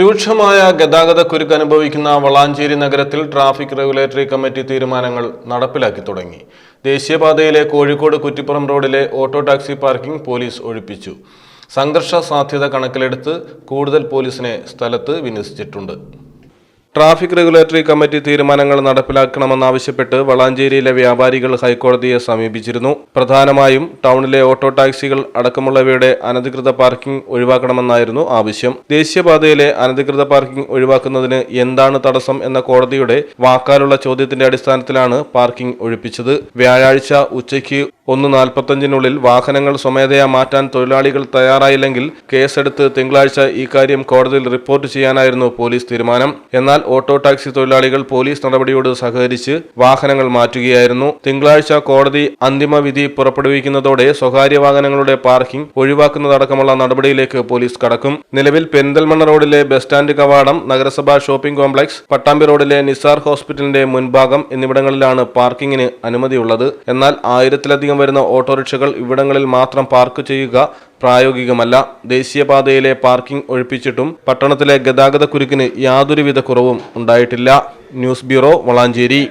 രൂക്ഷമായ ഗതാഗത കുരുക്ക് അനുഭവിക്കുന്ന വളാഞ്ചേരി നഗരത്തിൽ ട്രാഫിക് റെഗുലേറ്ററി കമ്മിറ്റി തീരുമാനങ്ങൾ നടപ്പിലാക്കി തുടങ്ങി. ദേശീയപാതയിലെ കോഴിക്കോട് കുറ്റിപ്പുറം റോഡിലെ ഓട്ടോ ടാക്സി പാർക്കിംഗ് പോലീസ് ഒഴിപ്പിച്ചു. സംഘർഷ സാധ്യത കണക്കിലെടുത്ത് കൂടുതൽ പോലീസിനെ സ്ഥലത്ത് വിന്യസിച്ചിട്ടുണ്ട്. ട്രാഫിക് റെഗുലേറ്ററി കമ്മിറ്റി തീരുമാനങ്ങൾ നടപ്പിലാക്കണമെന്നാവശ്യപ്പെട്ട് വളാഞ്ചേരിയിലെ വ്യാപാരികൾ ഹൈക്കോടതിയെ സമീപിച്ചിരുന്നു. പ്രധാനമായും ടൗണിലെ ഓട്ടോ ടാക്സികൾ അടക്കമുള്ളവയുടെ അനധികൃത പാർക്കിംഗ് ഒഴിവാക്കണമെന്നായിരുന്നു ആവശ്യം. ദേശീയപാതയിലെ അനധികൃത പാർക്കിംഗ് ഒഴിവാക്കുന്നതിന് എന്താണ് തടസ്സം എന്ന കോടതിയുടെ വാക്കാലുള്ള ചോദ്യത്തിന്റെ അടിസ്ഥാനത്തിലാണ് പാർക്കിംഗ് ഒഴിപ്പിച്ചത്. വ്യാഴാഴ്ച ഉച്ചയ്ക്ക് ഒന്ന് നാൽപ്പത്തഞ്ചിനുള്ളിൽ വാഹനങ്ങൾ സ്വമേധയാ മാറ്റാൻ തൊഴിലാളികൾ തയ്യാറായില്ലെങ്കിൽ കേസെടുത്ത് തിങ്കളാഴ്ച ഇക്കാര്യം കോടതിയിൽ റിപ്പോർട്ട് ചെയ്യാനായിരുന്നു പോലീസ് തീരുമാനം. എന്നാൽ ഓട്ടോ ടാക്സി തൊഴിലാളികൾ പോലീസ് നടപടിയോട് സഹകരിച്ച് വാഹനങ്ങൾ മാറ്റുകയായിരുന്നു. തിങ്കളാഴ്ച കോടതി അന്തിമ വിധി പുറപ്പെടുവിക്കുന്നതോടെ സ്വകാര്യ വാഹനങ്ങളുടെ പാർക്കിംഗ് ഒഴിവാക്കുന്നതടക്കമുള്ള നടപടിയിലേക്ക് പോലീസ് കടക്കും. നിലവിൽ പെരിന്തൽമണ്ണ റോഡിലെ ബസ് സ്റ്റാൻഡ് കവാടം നഗരസഭാ ഷോപ്പിംഗ് കോംപ്ലക്സ് പട്ടാമ്പി റോഡിലെ നിസാർ ഹോസ്പിറ്റലിന്റെ മുൻഭാഗം എന്നിവിടങ്ങളിലാണ് പാർക്കിങ്ങിന് അനുമതിയുള്ളത്. എന്നാൽ ആയിരത്തിലധികം വരുന്ന ഓട്ടോറിക്ഷകൾ ഇവിടങ്ങളിൽ മാത്രം പാർക്ക് ചെയ്യുക പ്രായോഗികമല്ല. ദേശീയപാതയിലെ പാർക്കിംഗ് ഒഴിപ്പിച്ചിട്ടും പട്ടണത്തിലെ ഗതാഗത കുരുക്കിന് യാതൊരുവിധ കുറവും ഉണ്ടായിട്ടില്ല. News bureau Valanchery.